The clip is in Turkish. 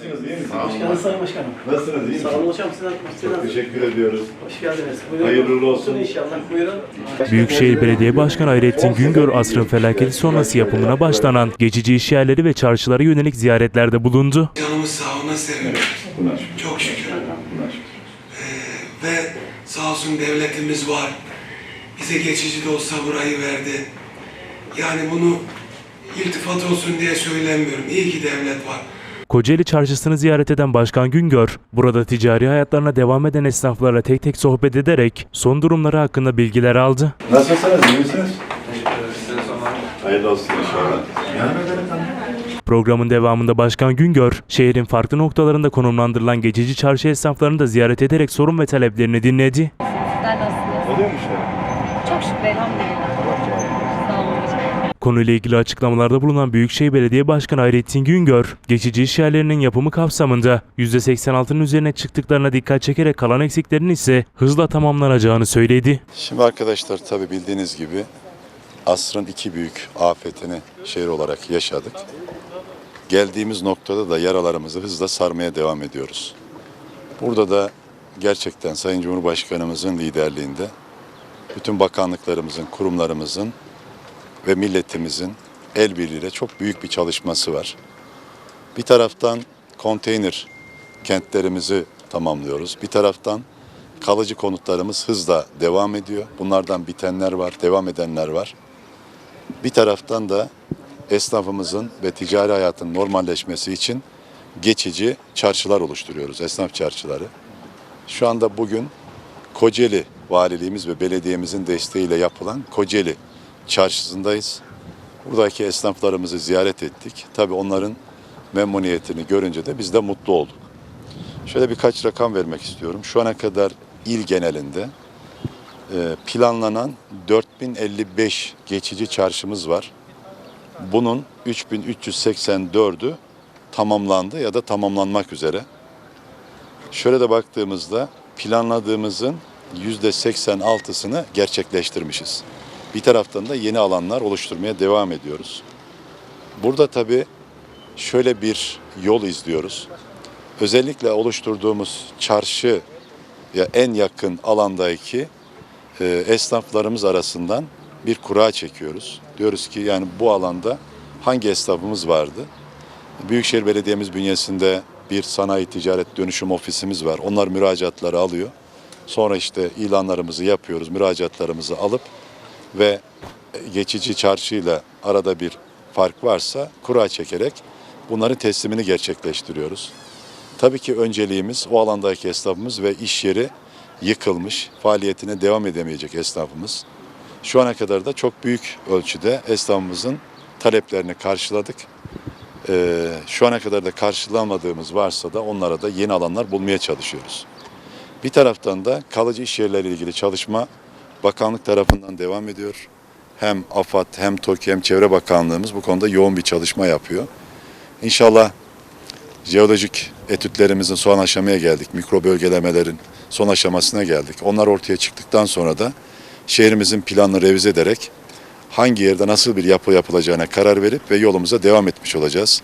Nasılsınız iyi misiniz? Hoş geldiniz Sayın Başkanım. Nasılsınız iyi Sağ olun misiniz? hocam. Sizden Çok teşekkür ediyoruz. Hoş geldiniz. Buyurun. Hayırlı uğurlu olsun. inşallah. Buyurun. Büyükşehir Belediye Başkanı Hayrettin Güngör asrın felaketi sonrası yapımına başlanan geçici iş yerleri ve çarşılara yönelik ziyaretlerde bulundu. Canımız. Buna şükür. Çok şükür. Şükür. Ve sağ olsun devletimiz var. Bize geçici de olsa burayı verdi. Yani bunu iltifat olsun diye söylemiyorum. İyi ki devlet var. Kocaeli çarşısını ziyaret eden Başkan Güngör, burada ticari hayatlarına devam eden esnaflarla tek tek sohbet ederek son durumları hakkında bilgiler aldı. Nasılsınız iyi misiniz? Hayırlı olsun inşallah. Programın devamında Başkan Güngör, şehrin farklı noktalarında konumlandırılan geçici çarşı esnaflarını da ziyaret ederek sorun ve taleplerini dinledi. Sizler nasılsınız? Oluyor mu işler? Çok şükür elhamdülillah. Konuyla ilgili açıklamalarda bulunan Büyükşehir Belediye Başkanı Hayrettin Güngör, geçici iş yerlerinin yapımı kapsamında %86'nın üzerine çıktıklarına dikkat çekerek kalan eksiklerin ise hızla tamamlanacağını söyledi. Şimdi arkadaşlar tabi bildiğiniz gibi asrın iki büyük afetini şehir olarak yaşadık. Geldiğimiz noktada da yaralarımızı hızla sarmaya devam ediyoruz. Burada da gerçekten Sayın Cumhurbaşkanımızın liderliğinde bütün bakanlıklarımızın, kurumlarımızın ve milletimizin el birliğiyle çok büyük bir çalışması var. Bir taraftan konteyner kentlerimizi tamamlıyoruz. Bir taraftan kalıcı konutlarımız hızla devam ediyor. Bunlardan bitenler var, devam edenler var. Bir taraftan da esnafımızın ve ticari hayatın normalleşmesi için geçici çarşılar oluşturuyoruz, esnaf çarşıları. Şu anda bugün Kocaeli Valiliğimiz ve belediyemizin desteğiyle yapılan Kocaeli Çarşısı'ndayız. Buradaki esnaflarımızı ziyaret ettik. Tabii onların memnuniyetini görünce de biz de mutlu olduk. Şöyle birkaç rakam vermek istiyorum. Şu ana kadar il genelinde e, planlanan 4055 geçici çarşımız var. Bunun 3384'ü tamamlandı ya da tamamlanmak üzere. Şöyle de baktığımızda planladığımızın %86'sını gerçekleştirmişiz. Bir taraftan da yeni alanlar oluşturmaya devam ediyoruz. Burada tabii şöyle bir yol izliyoruz özellikle oluşturduğumuz çarşı ya en yakın alandaki e, esnaflarımız arasından bir kura çekiyoruz. Diyoruz ki yani bu alanda hangi esnafımız vardı? Büyükşehir Belediye'miz bünyesinde bir sanayi ticaret dönüşüm ofisimiz var. Onlar müracaatları alıyor. Sonra işte ilanlarımızı yapıyoruz, müracaatlarımızı alıp ve geçici çarşıyla arada bir fark varsa kura çekerek bunların teslimini gerçekleştiriyoruz. Tabii ki önceliğimiz o alandaki esnafımız ve iş yeri yıkılmış, faaliyetine devam edemeyecek esnafımız. Şu ana kadar da çok büyük ölçüde esnafımızın taleplerini karşıladık. Ee, şu ana kadar da karşılamadığımız varsa da onlara da yeni alanlar bulmaya çalışıyoruz. Bir taraftan da kalıcı iş yerleriyle ilgili çalışma bakanlık tarafından devam ediyor. Hem AFAD hem TOKİ hem Çevre Bakanlığımız bu konuda yoğun bir çalışma yapıyor. İnşallah jeolojik etütlerimizin son aşamaya geldik. Mikro bölgelemelerin son aşamasına geldik. Onlar ortaya çıktıktan sonra da şehrimizin planını revize ederek hangi yerde nasıl bir yapı yapılacağına karar verip ve yolumuza devam etmiş olacağız.